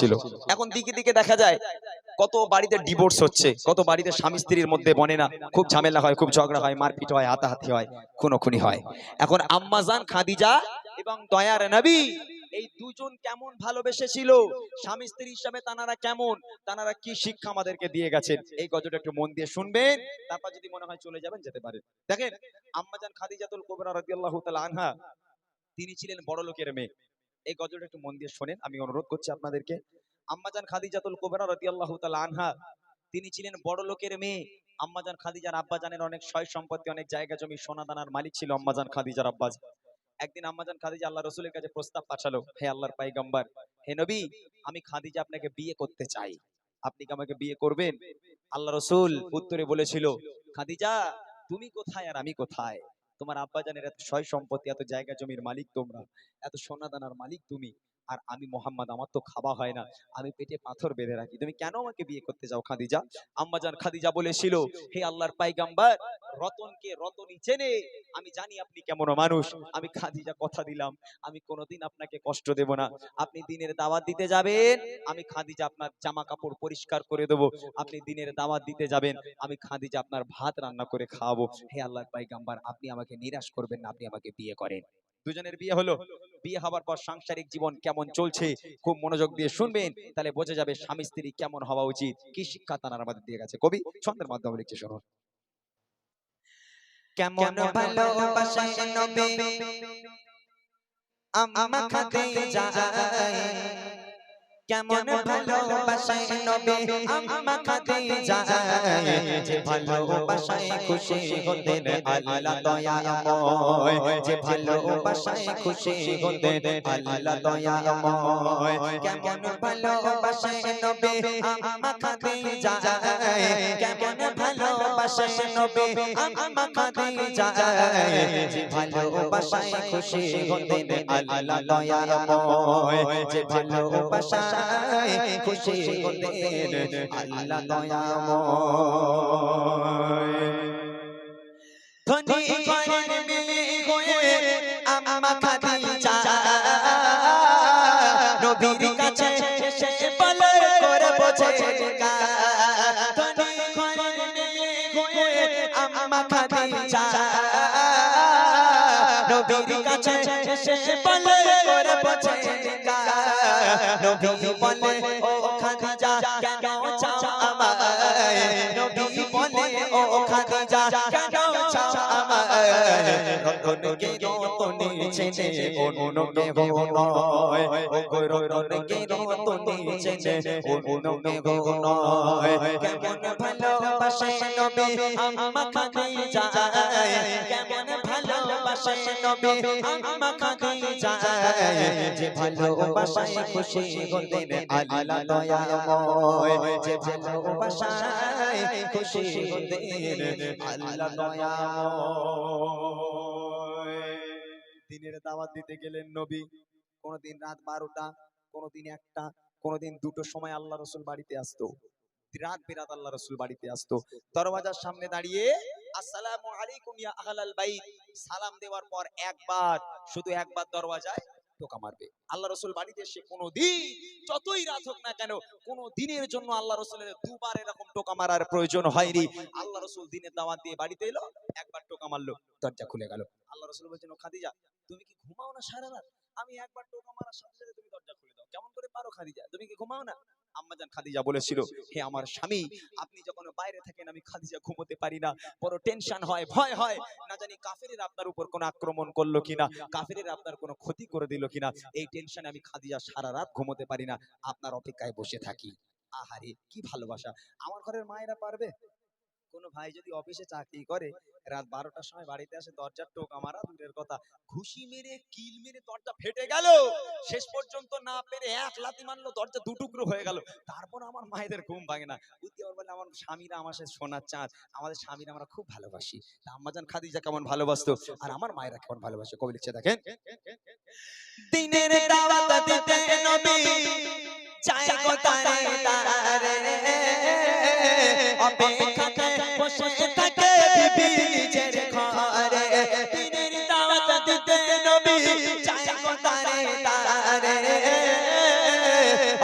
ছিল। এখন দিকে দিকে দেখা যায়, কত বাড়িতে ডিভোর্স হচ্ছে, কত বাড়িতে স্বামী স্ত্রীর মধ্যে বনে না, খুব ঝামেলা হয়, খুব ঝগড়া হয়, মারপিট হয়, হাতাহাতি হয়, খুনোখুনি হয়। এখন আম্মাজান খাদিজা এবং দয়ার নবী, এই দুজন কেমন ভালোবেসেছিল? স্বামী স্ত্রী হিসাবে তানারা কেমন? তানারা কি শিক্ষা আমাদেরকে দিয়ে গেছেন? এই গজটা একটু মন দিয়ে শুনবেন, তারপর যদি মনে হয় চলে যাবেন, যেতে পারেন। দেখেন আম্মাজান খাদিজাতুল কুবরা রাদিয়াল্লাহু তাআলা আনহা, তিনি ছিলেন বড় লোকের মেয়ে। এই গজলটা একটু মন দিয়ে শোনেন, আমি অনুরোধ করছি আপনাদেরকে। আম্মাজান খাদিজাতুল কুবরা রাদিয়াল্লাহু তাআলা আনহা, তিনি ছিলেন বড় লোকের মেয়ে। আম্মাজান খাদিজার আব্বাজানের অনেক সয় সম্পত্তি, অনেক জায়গা জমি, সোনা দানার মালিক ছিল আম্মাজান খাদিজার আব্বাজ একদিন আম্মাজান খাদিজা আল্লাহ রসুলের কাছে প্রস্তাব পাঠালো, হে আল্লাহর পাইগম্বর হে নবী, আমি খাদিজা আপনাকে বিয়ে করতে চাই। আপনি কি আমাকে বিয়ে করবেন? আল্লাহ রসুল উত্তরে বলেছিল, খাদিজা, তুমি কোথায় আর আমি কোথায়? তোমার আব্বাজানের এত সয় সম্পত্তি, এত জায়গা জমির মালিক তোমরা, এত সোনা দানার মালিক তুমি। আর আমি মোহাম্মদ, আমার তো খাওয়া হয় না। আমি পেটে পাথর বেঁধে রাখি। তুমি কেন আমাকে বিয়ে করতে যাও, খাদিজা? আম্মাজান খাদিজা বলেছিল, হে আল্লাহর পাইগাম্বার, রতনকে রতনই চেনে। আমি জানি আপনি কেমন মানুষ। আমি খাদিজা কথা দিলাম। আমি কোনোদিন আপনাকে কষ্ট দেব না। আপনি দিনের দাওয়াত দিতে যাবেন। আমি খাদিজা আপনার জামা কাপড় পরিষ্কার করে দেবো। আপনি দিনের দাওয়াত দিতে যাবেন। আমি খাদিজা আপনার ভাত রান্না করে খাওয়াবো। হে আল্লাহর পাইগাম্বার, আপনি আমাকে নিরাশ করবেন না। আপনি আমাকে বিয়ে করেন। দুজনের বিয়ে হলো। বিয়ে হওয়ার পর সাংসারিক জীবন কেমন চলছে? খুব মনোযোগ দিয়ে শুনবেন। তাহলে বোঝা যাবে স্বামী স্ত্রী কেমন হওয়া উচিত? কি শিক্ষা তারা আমাদের দিয়ে গেছে? কবি ছন্দের মাধ্যমে লিখছে শুনুন। কেমন ভালোবাসায় নবী আম্মা খাদিজা কেমন ভালোবাসায় নবী আম্মা খাদিজা যে ভালোবাসায় খুশি হতেন আল্লাহ দয়াময় যে ভালোবাসায় খুশি হতেন আল্লাহ দয়াময় কেমন ভালোবাসায় নবী আম্মা খাদিজা কেমন ভালোবাসায় নবী আম্মা খাদিজা যে ভালোবাসায় খুশি হতেন আল্লাহ দয়াময় যে ভালোবাসায় খুশি হতেন আল্লাহ দয়াময় ধনী ঘরের মেয়ে হয়ে আম্মা খাদিজা নবীর কাছে সে বলে করে বোঝে ধনী ঘরের মেয়ে হয়ে আম্মা খাদিজা নবীর কাছে সে বলে করে বোঝে নবী বলে ও খাদিজা কেন চাও আমায় নবী বলে ও খাদিজা কেন চাও রতনকে রতনে চেনে অন্য কেহ ও রতনকে রতনে চেনে অন্য কেহ কেমন ভালোবাসে নবী আম্মা খাদিজা কেমন ভালোবাসে নবী আম্মা খাদিজা যে ভালোবাসায় খুশি হতেন আল্লাহ দয়াময় যে ভালোবাসায় খুশি হতেন আল্লাহ দয়াময় দিনের দাওয়াত দিতে গেলেন নবী। কোনদিন রাত বারোটা, কোনদিন একটা, কোনদিন দুটো সময় আল্লাহ রসুল বাড়িতে আসতো। রাত বিরাত আল্লাহ রসুল বাড়িতে আসতো। দরওয়াজার সামনে দাঁড়িয়ে, আসসালামু আলাইকুম ইয়া আহলাল বাইত। সালাম দেওয়ার পর একবার, শুধু একবার দরওয়াজায় টোকা মারবে। আল্লাহ রসুল বাড়িতে এসে কোনো দিন যতই রাত হোক না কেন কোনো দিনের জন্য আল্লাহ রসুলের দুবার এরকম টোকা মারার প্রয়োজন হয়নি। আল্লাহ রসুল দিনের দাওয়াত দিয়ে বাড়িতে এলো, একবার টোকা মারলো, দরজা খুলে গেল। আল্লাহ রসুল বলছেন, ও খাদিজা, তুমি কি ঘুমাও না সারা রাত আমি একবার টোকা মারার সাথে সাথে তুমি দরজা খুলে দাও। কেমন করে পারো খাদিজা? তুমি কি ঘুমাও না? আম্মাজান খাদিজা বলেছিল, হে আমার স্বামী, আপনি যখন বাইরে থাকেন, আমি খাদিজা ঘুমোতে পারি না। বড় টেনশন হয়, ভয় হয়। না জানি কাফেরের আপনার উপর কোনো আক্রমণ করল কিনা, কাফেরের আপনার কোনো ক্ষতি করে দিল কিনা। এই টেনশনে আমি খাদিজা সারা রাত ঘুমোতে পারি না। আপনার অপেক্ষায় বসে থাকি। আহারে, কি ভালোবাসা। আমার ঘরের মায়েরা পারবে? কোনো ভাই যদি অফিসে চাকরি করে, রাত বারোটার সময় বাড়িতে আসে, দরজার টোকা মারা দূরের কথা। ঘুষি মেরে, কিল মেরে দরজা ফেটে গেল। শেষ পর্যন্ত না পেরে এক লাথি মারলো, দরজা দুটুকরো হয়ে গেল। তারপর আমার মায়েদের ঘুম ভাঙে না। বুদ্ধি আবার বলে, আমার স্বামীরা আমার সাথে সোনার চাঁদ। আমাদের স্বামীরা আমরা খুব ভালোবাসি। আম্মাজান খাদিজা কেমন ভালোবাসতো? আর আমার মায়েরা কেমন ভালোবাসে? কবি লিখছে, দেখেন। দিনের দাওয়াত দিতে নবী, চায় গো তারে অপেক্ষাতে বসে থাকে বিবি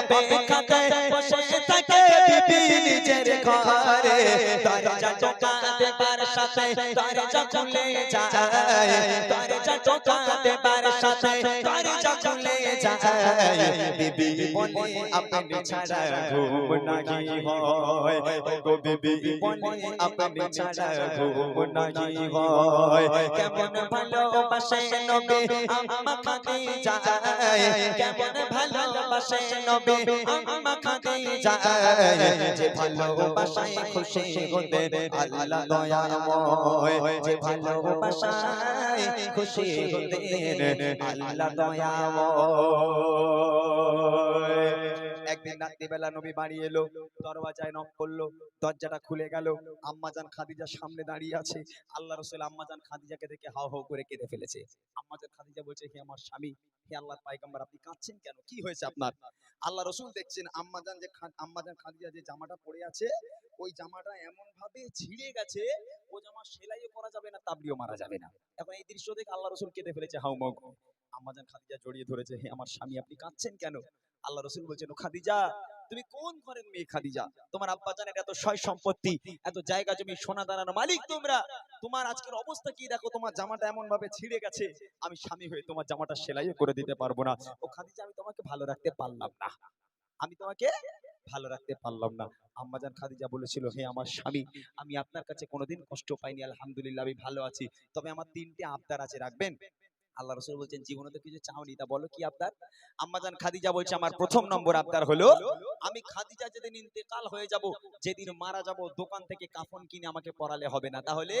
অপেক্ষাতে বসে থাকে বিবি নিজের ঘরে। দরজা টোকা দেবার সাথে দরজা খুলে যায়। দরজা টোকা দেবার সাথে দরজা খুলে যায়। বিবি বলে, আপনি ছাড়া ঘুম নাহি হয়। গো বিবি বলে, আপনি ছাড়া ঘুম নাহি হয়। কেমন ভালোবাসে নবী, আম্মা খাদিজা। কেমন ভালোবাসে নবী আম্মা খাদিজা যে ভালোবাসায় খুশি হতে আল্লাহ দয়াময়। যে ভালোবাসায় খুশি হতে আল্লাহ দয়াময়। রাত্রিবেলা নবী বাড়ি এলো, দরওয়াজায় নক করল, দরজাটা খুলে গেল আম্মাজান খাদিজা সামনে দাঁড়িয়ে আছে, আল্লাহ রসুল আম্মাজান খাদিজাকে দেখে হাও হাও করে কেঁদে ফেলেছে। আম্মাজান খাদিজা বলছে, হে আমার স্বামী, হে আল্লাহর পাইগাম্বার, আপনি কাঁদছেন কেন? কি হয়েছে আপনার? আল্লাহ রসুল দেখছেন আম্মাজান যে আম্মাজান খাদিজা যে জামাটা পরে আছে, ওই জামাটা এমন ভাবে ছিঁড়ে গেছে, ও জামা সেলাইও করা যাবে না, তাবলিও মারা যাবে না। এখন এই দৃশ্য দেখে আল্লাহ রসুল কেঁদে ফেলেছে হাউমাউ। আম্মাজান খাদিজা জড়িয়ে ধরেছে, হে আমার স্বামী, আপনি কাঁদছেন কেন? আল্লাহ রসুল বলছেন খাদিজা, তুমি কোন ঘরের মেয়ে খাদিজা? তোমার আব্বা জানের এত সয় সম্পত্তি, এত জায়গা জমি, সোনা দানানো মালিক তোমরা। তোমার আজকের অবস্থা কি? দেখো, তোমার জামাটা এমন ভাবে ছিঁড়ে গেছে। আমি স্বামী হয়ে তোমার জামাটা সেলাইও করে দিতে পারব না। ও খাদিজা, আমি তোমাকে ভালো রাখতে পারলাম না। আমি তোমাকে ভালো রাখতে পারলাম না। আম্মাজান খাদিজা বলেছিল, হে আমার স্বামী, আমি আপনার কাছে কোনোদিন কষ্ট পাইনি। আলহামদুলিল্লাহ, আমি ভালো আছি। তবে আমার তিনটে আবদার আছে, রাখবেন? আল্লাহ রসুল বলছেন জীবনে তো কিছু চাওনি। তা বলো কি আবদার? আম্মাজান খাদিজা বলছে আমার প্রথম নম্বর আবদার হলো আমি খাদিজা যেদিন ইন্তেকাল হয়ে যাব যেদিন মারা যাব দোকান থেকে কাফন কিনে আমাকে পরালে হবে না। তাহলে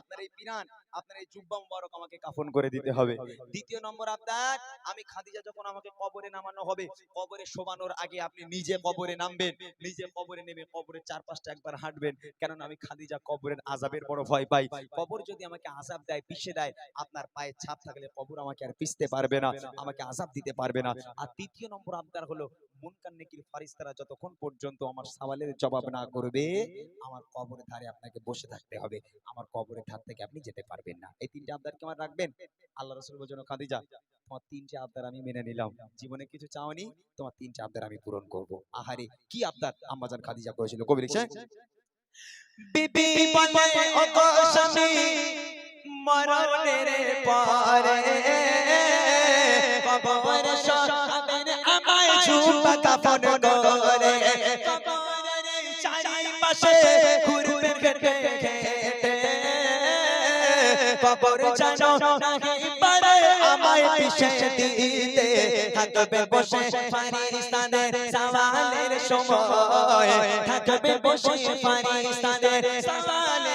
আপনার এই পিরান আপনার এই জুব্বা মুবারক আমাকে কাফন করে দিতে হবে। দ্বিতীয় নম্বর আবদার আমি খাদিজা যখন আমাকে কবরে নামানো হবে কবরে শোবানোর আগে আপনি নিজে কবরে নামবেন নিজে কবরে নেমে কবরের চারপাশটা একবার হাঁটবেন কেননা আমি খাদিজা কবরের আজাবের বড় ভয় পাই। কবর যদি আমাকে আজাব দেয় পিষে দেয় আপনার পায়ে ছাপ থাকলে কবর আমাকে আর পিষতে পারবে না আমাকে আজাব দিতে পারবে না। আর তৃতীয় নম্বর আবদার হলো মুনকার নেকির ফারিস্তারা যতক্ষণ পর্যন্ত আমার সওয়ালের জবাব না করবে আমার কবরের ধারে আপনাকে বসে থাকতে হবে। আমার কবরের ধার থেকে আপনি যেতে পারবেন না। এই তিনটে আবদার কি আমার রাখবেন? আল্লাহ রসুল বলছেন খাদিজা তোমার তিনটে আবদার আমি মেনে নিলাম। জীবনে কিছু চাওনি তোমার তিনটে আবদার আমি পূরণ করব। আহারে কি আবদার? আম্মাজান খাদিজা করেছিল। কবি লিখছে বিবি বলে ও গো স্বামী মরণের পরে। কবর সকাবের আমায় ঝুপা কাফন করে। কবরের চারিপাশে ঘুরবে ঘেটে কবর জানো, নাহি পারে আমায় বিশেষ দিতে। থাকবে বসে ফারিস্তানের সওয়ালের সময়। থাকবে বসে ফারিস্তানের সওয়ালের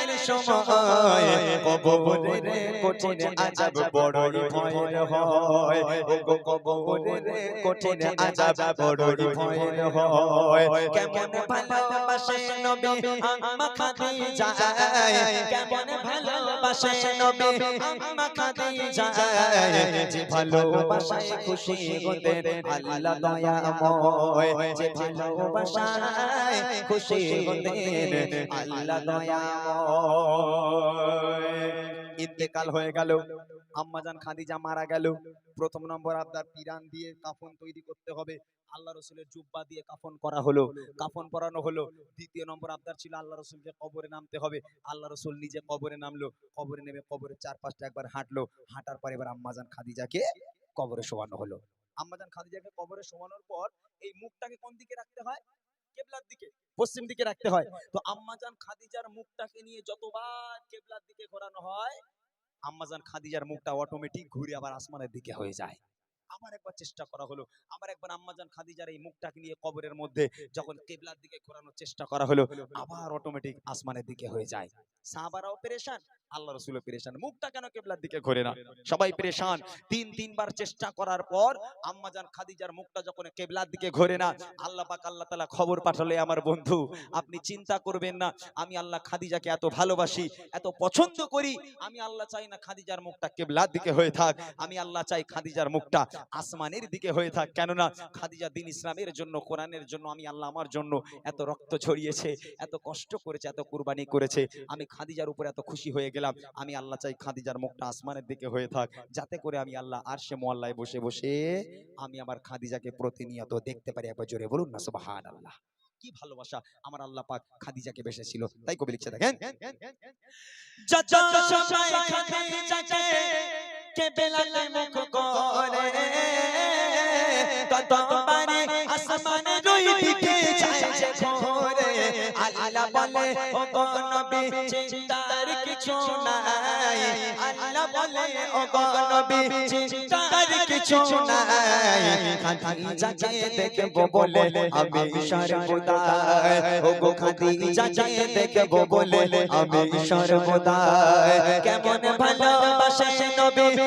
সময়। কবরের কঠিন আযাব বড়ই ভয়ের হয়। ও কবরের কঠিন আযাব বড়ই ভয়ের হয়। কেমন ভালোবাসে নবী আম্মা খাদিজা। কেমন ভালোবাসে নবী আম্মা খাদিজা। যে ভালোবাসায় খুশি হতে আল্লাহ দয়াময়। যে ভালোবাসায় খুশি হতে আল্লাহ দয়াময়। ইন্তেকাল হয়ে গেল। আম্মাজান খাদিজা মারা গেল। প্রথম নম্বর আপনার পিরান দিয়ে কাফন তৈরি করতে হবে। আল্লাহ রসুলের জুব্বা দিয়ে কাফন করা হলো। কাফন পরানো হলো। দ্বিতীয় নম্বর আবদার ছিল আল্লাহ রসুলকে কবরে নামতে হবে। আল্লাহ রসুল নিজে কবরে নামলো। কবরে নেমে কবরের চারপাশটা একবার হাঁটলো। হাঁটার পর এবার আম্মাজান খাদিজাকে কবরে শোয়ানো হলো। আম্মাজান খাদিজাকে কবরে শোয়ানোর পর এই মুখটাকে কোন দিকে রাখতে হয়? কেবলার দিকে, পশ্চিম দিকে রাখতে হয়। তো আম্মাজান খাদিজার মুখটাকে নিয়ে যতবার কেবলার দিকে ঘোরানো হয়, আম্মাজান খাদিজার মুখটা অটোমেটিক ঘুরে আবার আসমানের দিকে হয়ে যায়। আবার একবার চেষ্টা করা হলো। আবার একবার আম্মাজান খাদিজার এই মুখটাকে নিয়ে কবরের মধ্যে যখন কেবলার দিকে ঘোরানোর চেষ্টা করা হলো, আবার অটোমেটিক আসমানের দিকে হয়ে যায়। সাহাবারাও পেরেশান আল্লাহ রসুলও পেরেশান। মুখটা কেন কেবলার দিকে ঘোরে না? সবাই পেরেশান। তিন তিনবার চেষ্টা করার পর আম্মাজান খাদিজার মুখটা যখন কেবলার দিকে ঘোরে না আল্লাহ পাক আল্লাহ তালা খবর পাঠালে আমার বন্ধু আপনি চিন্তা করবেন না আমি আল্লাহ খাদিজাকে এত ভালোবাসি এত পছন্দ করি আমি আল্লাহ চাই না খাদিজার মুখটা কেবলার দিকে হয়ে থাক আমি আল্লাহ চাই খাদিজার মুখটা আসমানের দিকে হয়ে থাক। কেননা খাদিজা দিন ইসলামের জন্য কোরআনের জন্য আমি আল্লাহ আমার জন্য এত রক্ত ছড়িয়েছে এত কষ্ট করেছে এত কুরবানি করেছে আমি খাদিজার উপর এত খুশি হয়ে গেছি গেলাম। আমি আল্লাহ চাই খাদিজার মুখটা আসমানের দিকে হয়ে থাক। যাতে করে আমি আল্লাহ আর সে মোয়াল্লায় বসে বসে আমি আমার খাদিজাকে প্রতিনিয়ত দেখতে পারি একবার জোরে বলুন না সুবাহান আল্লাহ কি ভালোবাসা আমার আল্লাহ পাক খাদিজাকে বেসেছিল। তাই কবি লিখছে দেখেন কে বেলালে মুখ করে তত পারে আসমানে রই দিকে যে ঘোরে আল্লাহ বলে ও গো নবী চিন্তার কিছু নাই আল্লাহ বলে ও গো নবী চিন্তার কিছু নাই খাদিজাকে দেখব বলে আমি সর্বদা ও গো খাদিজাকে দেখব বলে আমি সর্বদা কেমন ভালোবাসে নবী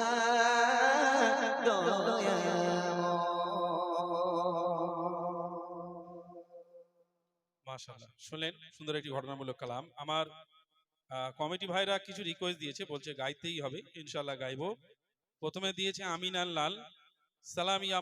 মাশাআল্লাহ। শুনলেন, সুন্দর একটি ঘটনামূলক কালাম। আমার কমিটি ভাইরা কিছু রিকোয়েস্ট দিয়েছে, বলছে গাইতেই হবে, ইনশাআল্লাহ গাইবো। প্রথমে দিয়েছে আমিন আল লাল, সালামিয়া